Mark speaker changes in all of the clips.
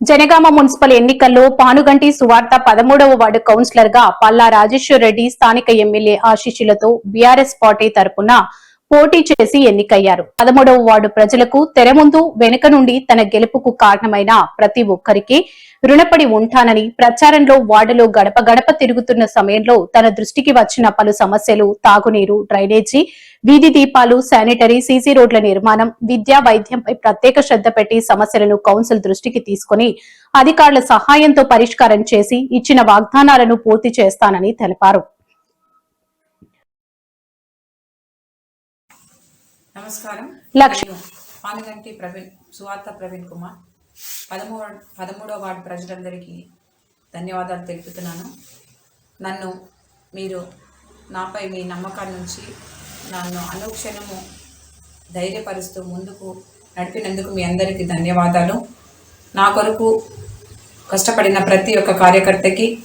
Speaker 1: Janagama municipal ఎన్నికల్లో పానుగంటి సువార్త పదమూడవ వార్డు కౌన్సిలర్గా పల్లా రాజేశ్వర్ రెడ్డి స్థానిక ఎమ్మెల్యే ఆశీస్సులతో బీఆర్ఎస్ పార్టీ తరపున పోటీ చేసి ఎన్నికయ్యారు. పదమూడవ వార్డు ప్రజలకు తెర ముందు వెనుక నుండి తన గెలుపుకు కారణమైన ప్రతి ఒక్కరికి రుణపడి ఉంటానని ప్రచారంలో వార్డులో గడప గడప తిరుగుతున్న సమయంలో తన దృష్టికి వచ్చిన పలు సమస్యలు తాగునీరు డ్రైనేజీ వీధి దీపాలు శానిటరీ సీసీ రోడ్ల నిర్మాణం విద్యా వైద్యంపై ప్రత్యేక శ్రద్ధ పెట్టి సమస్యలను కౌన్సిల్ దృష్టికి తీసుకుని అధికారుల సహాయంతో పరిష్కారం చేసి ఇచ్చిన వాగ్దానాలను పూర్తి చేస్తానని తెలిపారు.
Speaker 2: నమస్కారం.
Speaker 1: లక్ష-
Speaker 2: నేను పానుగంటి ప్రవీణ్ సువార్త ప్రవీణ్ కుమార్. పదమూడు పదమూడవ వార్డు ప్రజలందరికీ ధన్యవాదాలు తెలుపుతున్నాను. నన్ను మీరు నాపై మీ నమ్మకాన్ని నుంచి నన్ను అనుక్షణము ధైర్యపరుస్తూ ముందుకు నడిపినందుకు మీ అందరికీ ధన్యవాదాలు. నా కొరకు కష్టపడిన ప్రతి ఒక్క కార్యకర్తకి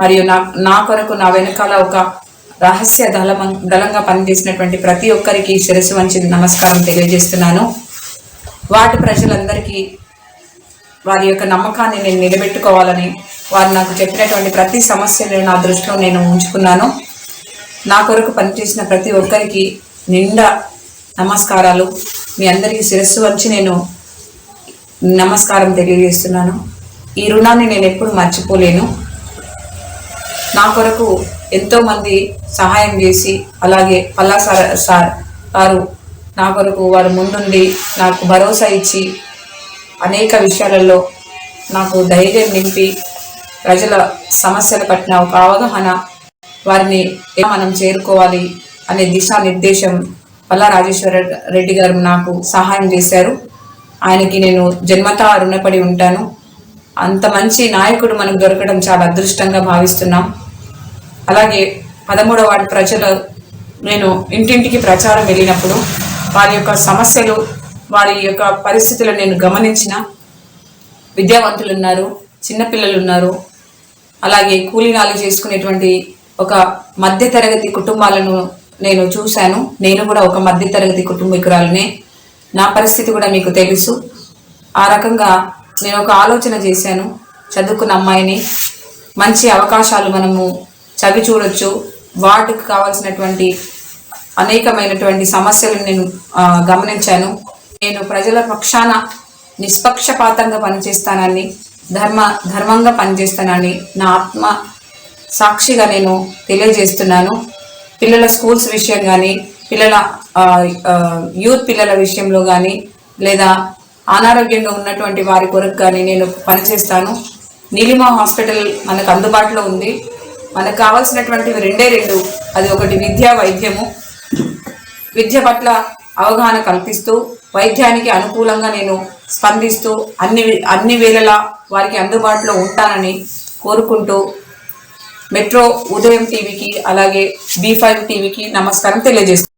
Speaker 2: మరియు నా నా కొరకు నా వెనకాల ఒక రహస్య దళం దళంగా పనిచేసినటువంటి ప్రతి ఒక్కరికి శిరస్సు వంచి నమస్కారం తెలియజేస్తున్నాను. వాటి ప్రజలందరికీ వారి యొక్క నమ్మకాన్ని నేను నిలబెట్టుకోవాలని వారు నాకు చెప్పినటువంటి ప్రతి సమస్యను నా దృష్టిలో నేను ఉంచుకున్నాను. నా కొరకు పనిచేసిన ప్రతి ఒక్కరికి నిండా నమస్కారాలు. మీ అందరికీ శిరస్సు వంచి నేను నమస్కారం తెలియజేస్తున్నాను. ఈ రుణాన్ని నేను ఎప్పుడు మర్చిపోలేను. నా కొరకు ఎంతోమంది సహాయం చేసి అలాగే పల్లా సార్ సార్ వారు నా కొరకు వారు ముందుండి నాకు భరోసా ఇచ్చి అనేక విషయాలలో నాకు ధైర్యం నింపి ప్రజల సమస్యల పట్ల ఒక అవగాహన వారిని ఎలా మనం చేరుకోవాలి అనే దిశానిర్దేశం పల్లా రాజేశ్వర రెడ్డి గారు నాకు సహాయం చేశారు. ఆయనకి నేను జన్మతా రుణపడి ఉంటాను. అంత మంచి నాయకుడు మనకు దొరకడం చాలా అదృష్టంగా భావిస్తున్నాం. అలాగే పదమూడవ వార్డు ప్రజలు నేను ఇంటింటికి ప్రచారం వెళ్ళినప్పుడు వారి యొక్క సమస్యలు వారి యొక్క పరిస్థితులను నేను గమనించిన. విద్యావంతులు ఉన్నారు చిన్నపిల్లలు ఉన్నారు. అలాగే కూలీనాలు చేసుకునేటువంటి ఒక మధ్యతరగతి కుటుంబాలను నేను చూశాను. నేను కూడా ఒక మధ్యతరగతి కుటుంబీకురాలనే. నా పరిస్థితి కూడా మీకు తెలుసు. ఆ రకంగా నేను ఒక ఆలోచన చేశాను. చదువుకున్న అమ్మాయిని మంచి అవకాశాలు మనము చవి చూడొచ్చు. వాటికి కావాల్సినటువంటి అనేకమైనటువంటి సమస్యలను నేను గమనించాను. నేను ప్రజల పక్షాన నిష్పక్షపాతంగా పనిచేస్తానని ధర్మ ధర్మంగా పనిచేస్తానని నా ఆత్మ సాక్షిగా నేను తెలియజేస్తున్నాను. పిల్లల స్కూల్స్ విషయం కానీ పిల్లల యూత్ పిల్లల విషయంలో కానీ లేదా అనారోగ్యంగా ఉన్నటువంటి వారి కొరకు కానీ నేను పనిచేస్తాను. నీలిమా హాస్పిటల్ మనకు అందుబాటులో ఉంది. మనకు కావాల్సినటువంటివి రెండే రెండు. అది ఒకటి విద్యా వైద్యము. విద్య పట్ల అవగాహన కల్పిస్తూ వైద్యానికి అనుకూలంగా నేను స్పందిస్తూ అన్ని అన్ని వేళలా వారికి అందుబాటులో ఉంటానని కోరుకుంటూ మెట్రో ఉదయం టీవీకి అలాగే బీ ఫైవ్ టీవీకి నమస్కారం తెలియజేస్తాను